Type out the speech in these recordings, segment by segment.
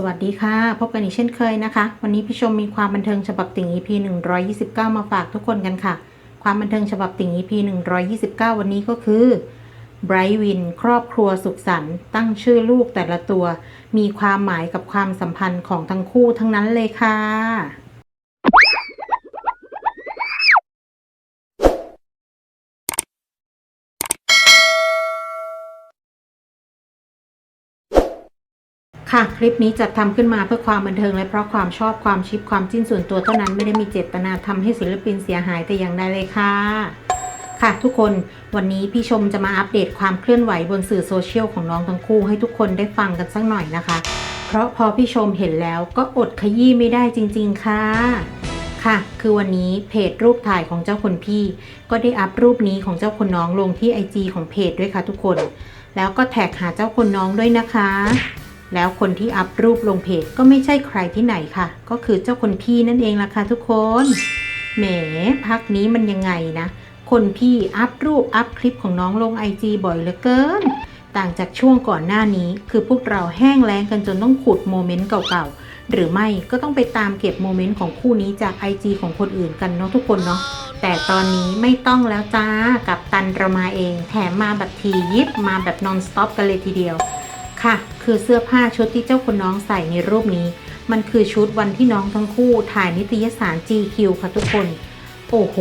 สวัสดีค่ะ พบกันอีกเช่นเคยนะคะ วันนี้พี่ชมมีความบันเทิงฉบับติ่ง EP 129 มาฝากทุกคนกันค่ะ ความบันเทิงฉบับติ่ง EP 129 วันนี้ก็คือไบรท์วินครอบครัวสุขสันต์ตั้งชื่อลูกแต่ละตัว มีความหมายกับความสัมพันธ์ของทั้งคู่ทั้งนั้นเลยค่ะ ค่ะ คลิปนี้จัดทำขึ้นมาเพื่อความบันเทิงและเพราะความชอบความชิปความจิ้นส่วนตัวเท่านั้นไม่ได้มีเจตนาทำให้ศิลปินเสียหายแต่อย่างใดเลยค่ะ ค่ะทุกคนวันนี้พี่ชมจะมาอัปเดตความเคลื่อนไหวบนสื่อโซเชียลของน้องทั้งคู่ให้ทุกคนได้ฟังกันสักหน่อยนะคะ เพราะพอพี่ชมเห็นแล้วก็อดขยี้ไม่ได้จริง ๆ ค่ะค่ะ คือวันนี้เพจรูปถ่ายของเจ้าคนพี่ ก็ได้อัพรูปนี้ของเจ้าคนน้องลงที่ IG ของเพจด้วยค่ะทุกคน แล้วก็แท็กหาเจ้าคนน้องด้วยนะคะ แล้วคนที่อัพรูปลงเพจก็ไม่ใช่ใครที่ไหนค่ะ ก็คือเจ้าคนพี่นั่นเองล่ะค่ะทุกคน แหมพักนี้มันยังไงนะ คนพี่อัพรูปอัพคลิปของน้องลงไอจีบ่อยเหลือเกิน ต่างจากช่วงก่อนหน้านี้คือพวกเราแห้งแล้งกันจนต้องขุดโมเมนต์เก่าๆ หรือไม่ก็ต้องไปตามเก็บโมเมนต์ของคู่นี้จาก IG ของคนอื่นกันเนาะทุกคนเนาะแต่ตอนนี้ไม่ต้องแล้วจ้ากับตันเรามาเอง แถมมาแบบทียิบมาแบบนอนสต็อปกันเลยทีเดียว ค่ะ คือเสื้อผ้าชุดที่เจ้าคนน้องใส่ในรูปนี้ มันคือชุดวันที่น้องทั้งคู่ถ่ายนิตยสาร GQ ค่ะทุกคน โอ้โห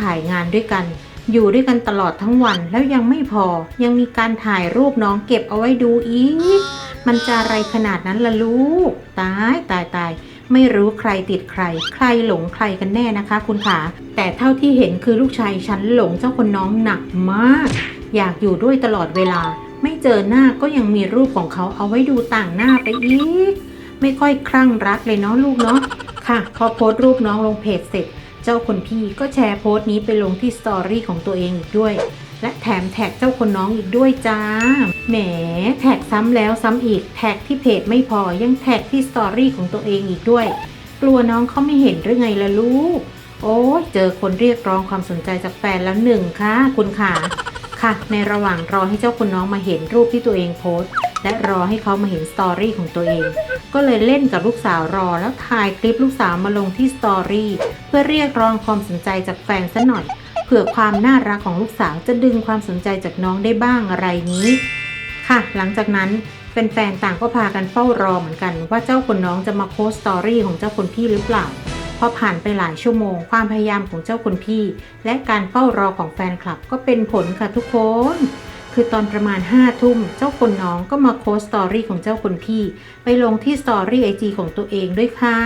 ถ่ายงานด้วยกัน อยู่ด้วยกันตลอดทั้งวันแล้วยังไม่พอ ยังมีการถ่ายรูปน้องเก็บเอาไว้ดูอีก มันจะอะไรขนาดนั้นล่ะลูก ตายตายตายไม่รู้ใครติดใคร ใครหลงใครกันแน่นะคะ คุณขา แต่เท่าที่เห็นคือลูกชายฉันหลงเจ้าคนน้องหนักมาก อยากอยู่ด้วยตลอดเวลา ไม่เจอหน้าก็ยังมีรูปของเขาเอาไว้ดูต่างหน้าไปอีก ไม่ค่อยคลั่งรักเลยเนาะลูกเนาะค่ะ พอโพสต์รูปน้องลงเพจเสร็จ เจ้าคนพี่ก็แชร์โพสต์นี้ไปลงที่สตอรี่ของตัวเองอีกด้วย และแถมแท็กเจ้าคนน้องอีกด้วยจ้า แหมแท็กซ้ำแล้วซ้ำอีก แท็กที่เพจไม่พอยังแท็กที่สตอรี่ของตัวเองอีกด้วย กลัวน้องเขาไม่เห็นหรือไงล่ะลูก โอ้เจอคนเรียกร้องความสนใจจากแฟนแล้วหนึ่งค่ะคุณขา ค่ะ ในระหว่างรอให้เจ้าคนน้องมาเห็นรูปที่ตัวเองโพสต์ และรอให้เขามาเห็นสตอรี่ของตัวเอง ก็เลยเล่นกับลูกสาวรอแล้วถ่ายคลิปลูกสาวมาลงที่สตอรี่เพื่อเรียกร้องความสนใจจากแฟนซะหน่อยเผื่อความน่ารักของลูกสาวจะดึงความสนใจจากน้องได้บ้างอะไรนี้ ค่ะ หลังจากนั้นแฟนๆต่างก็พากันเฝ้ารอเหมือนกันว่าเจ้าคนน้องจะมาโพสต์สตอรี่ของเจ้าคนพี่หรือเปล่า พอผ่านไปหลายชั่วโมง ความพยายามของเจ้าคนพี่ และการเฝ้ารอของแฟนคลับก็เป็นผลค่ะทุกคน คือตอนประมาณ5้าทุ่ม เจ้าคนน้องก็มาโพสต์สตอรี่ของเจ้าคนพี่ ไปลงที่สตอรี่ไอจีของตัวเองด้วยค่ะ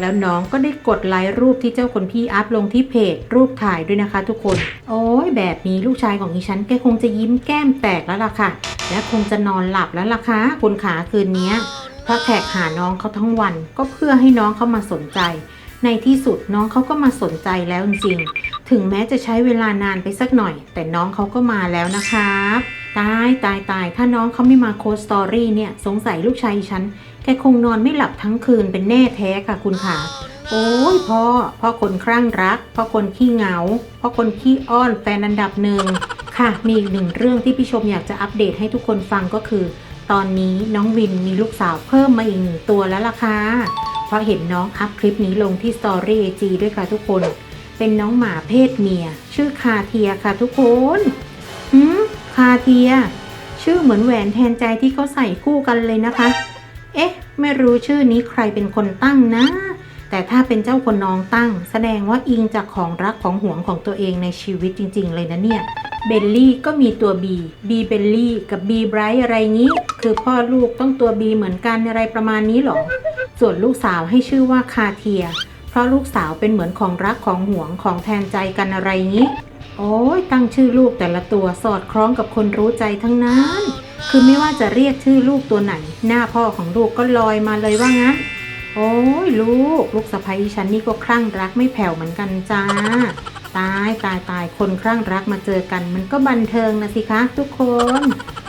แล้วน้องก็ได้กดไลค์รูปที่เจ้าคนพี่อัพลงที่เพจรูปถ่ายด้วยนะคะทุกคน โอ้ยแบบนี้ลูกชายของอีฉันแกคงจะยิ้มแก้มแตกแล้วล่ะค่ะ และคงจะนอนหลับแล้วล่ะค่ะคุณขาคืนนี้ เพราะแท็กหาน้องเขาทั้งวันก็เพื่อให้น้องเขามาสนใจ ในที่สุดน้องเขาก็มาสนใจแล้วจริงๆ ถึงแม้จะใช้เวลานานไปสักหน่อย แต่น้องเขาก็มาแล้วนะครับตายตายตายถ้าน้องเขาไม่มาโคสตอรี่เนี่ยสงสัยลูกชายฉันแกคงนอนไม่หลับทั้งคืนเป็นแน่แท้ค่ะคุณขาโอ้ยพ่อพ่อคนคลั่งรักพ่อคนขี้เหงาพ่อคนขี้อ้อนแฟนอันดับหนึ่งค่ะ มีอีกหนึ่งเรื่องที่พี่ชมอยากจะอัปเดตให้ทุกคนฟังก็คือ ตอนนี้น้องวินมีลูกสาวเพิ่มมาอีกหนึ่งตัวแล้วล่ะค่ะ เพราะเห็นน้องอัพคลิปนี้ลงที่สตอรี่ไอจีด้วยค่ะทุกคน เป็นน้องหมาเพศเมีย ชื่อคาเทียค่ะทุกคนหืมคาเทีย ชื่อเหมือนแหวนแทนใจที่เขาใส่คู่กันเลยนะคะ เอ๊ะ ไม่รู้ชื่อนี้ใครเป็นคนตั้งนะ แต่ถ้าเป็นเจ้าคนน้องตั้ง แสดงว่าอิงจากของรักของห่วงของตัวเองในชีวิตจริง ๆ เลยนะเนี่ยเบลลี่ก็มีตัว B B เบลลี่กับ B ไบรท์อะไรงี้ คือพ่อลูกต้องตัว B เหมือนกันอะไรประมาณนี้หรอ ส่วนลูกสาวให้ชื่อว่าคาเทีย เพราะลูกสาวเป็นเหมือนของรักของห่วงของแทนใจกันอะไรงี้ โอ้ยตั้งชื่อลูกแต่ละตัวสอดคล้องกับคนรู้ใจทั้งนั้น คือไม่ว่าจะเรียกชื่อลูกตัวไหน หน้าพ่อของลูกก็ลอยมาเลยว่างั้น โอ้ยลูก ลูกสะใภ้ฉันนี่ก็คลั่งรักไม่แผ่วเหมือนกันจ้า ตายตายตายคนคลั่งรักมาเจอกัน มันก็บันเทิงนะสิคะทุกคน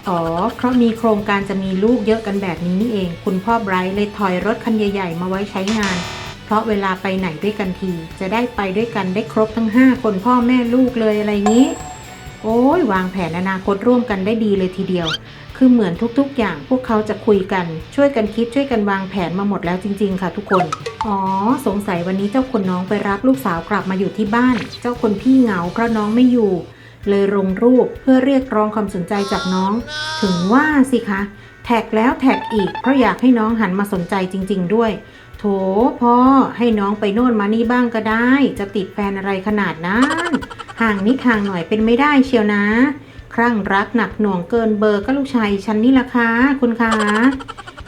อ๋อ เพราะมีโครงการจะมีลูกเยอะกันแบบนี้นี่เอง คุณพ่อไบรท์เลยถอยรถคันใหญ่ๆ มาไว้ใช้งาน เพราะเวลาไปไหนด้วยกันที จะได้ไปด้วยกันได้ครบทั้ง 5 คนพ่อแม่ลูกเลยอะไรงี้ โอ้ยวางแผนอนาคตร่วมกันได้ดีเลยทีเดียว คือเหมือนทุกๆ อย่างพวกเขาจะคุยกัน ช่วยกันคิดช่วยกันวางแผนมาหมดแล้วจริง ๆ ค่ะทุกคน อ๋อ สงสัยวันนี้เจ้าคนน้องไปรับลูกสาวกลับมาอยู่ที่บ้าน เจ้าคนพี่เหงาเพราะน้องไม่อยู่ เลยลงรูปเพื่อเรียกร้องความสนใจจากน้อง ถึงว่าสิคะ แท็กแล้วแท็กอีก เพราะอยากให้น้องหันมาสนใจจริง ๆ ด้วย โถพ่อให้น้องไปโน่นมานี่บ้างก็ได้ จะติดแฟนอะไรขนาดนั้นห่างนิดห่างหน่อยเป็นไม่ได้เชียวนะ ครั่งรักหนักหน่วงเกินเบอร์ก็ลูกชายฉันนี่ละคะคุณคะ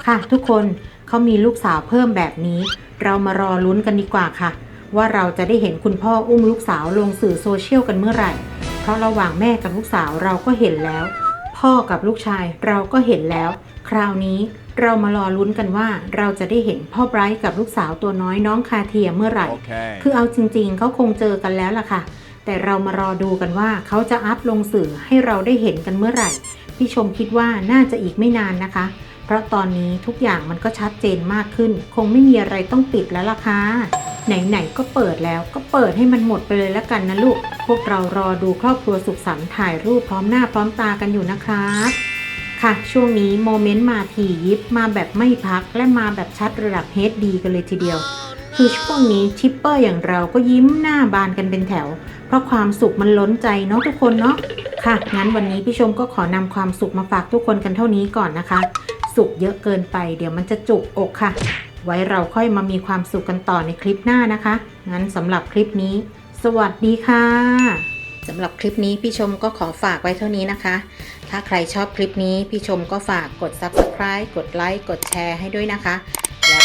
ค่ะ ทุกคนเขามีลูกสาวเพิ่มแบบนี้ เรามารอลุ้นกันดีกว่าค่ะ ว่าเราจะได้เห็นคุณพ่ออุ้มลูกสาวลงสื่อโซเชียลกันเมื่อไหร่ เพราะระหว่างแม่กับลูกสาวเราก็เห็นแล้ว พ่อกับลูกชายเราก็เห็นแล้ว คราวนี้เรามารอลุ้นกันว่าเราจะได้เห็นพ่อไบรท์กับลูกสาวตัวน้อยน้องคาเทียเมื่อไหร่ Okay. คือเอาจริง ๆเขาคงเจอกันแล้วล่ะค่ะ แต่เรามารอดูกันว่าเขาจะอัพลงสื่อให้เราได้เห็นกันเมื่อไหร่ พี่ชมคิดว่าน่าจะอีกไม่นานนะคะ เพราะตอนนี้ทุกอย่างมันก็ชัดเจนมากขึ้น คงไม่มีอะไรต้องปิดแล้วล่ะค่ะไหนๆก็เปิดแล้วก็เปิดให้มันหมดไปเลยแล้วกันนะลูก พวกเรารอดูครอบครัวสุขสันต์ถ่ายรูปพร้อมหน้าพร้อมตากันอยู่นะครับค่ะ ช่วงนี้โมเมนต์มาถี่ยิบมาแบบไม่พักและมาแบบชัดระดับ HD กันเลยทีเดียว คือช่วงนี้ชิปเปอร์อย่างเราก็ยิ้มหน้าบานกันเป็นแถว เพราะความสุขมันล้นใจเนาะทุกคนเนาะค่ะ งั้นวันนี้พี่ชมก็ขอนำความสุขมาฝากทุกคนกันเท่านี้ก่อนนะคะ สุขเยอะเกินไป เดี๋ยวมันจะจุกอกค่ะ ไว้เราค่อยมามีความสุขกันต่อในคลิปหน้านะคะ งั้นสำหรับคลิปนี้ สวัสดีค่ะสำหรับคลิปนี้พี่ชมก็ขอฝากไว้เท่านี้นะคะ ถ้าใครชอบคลิปนี้พี่ชมก็ฝากกด subscribe กดไลค์กดแชร์ให้ด้วยนะคะ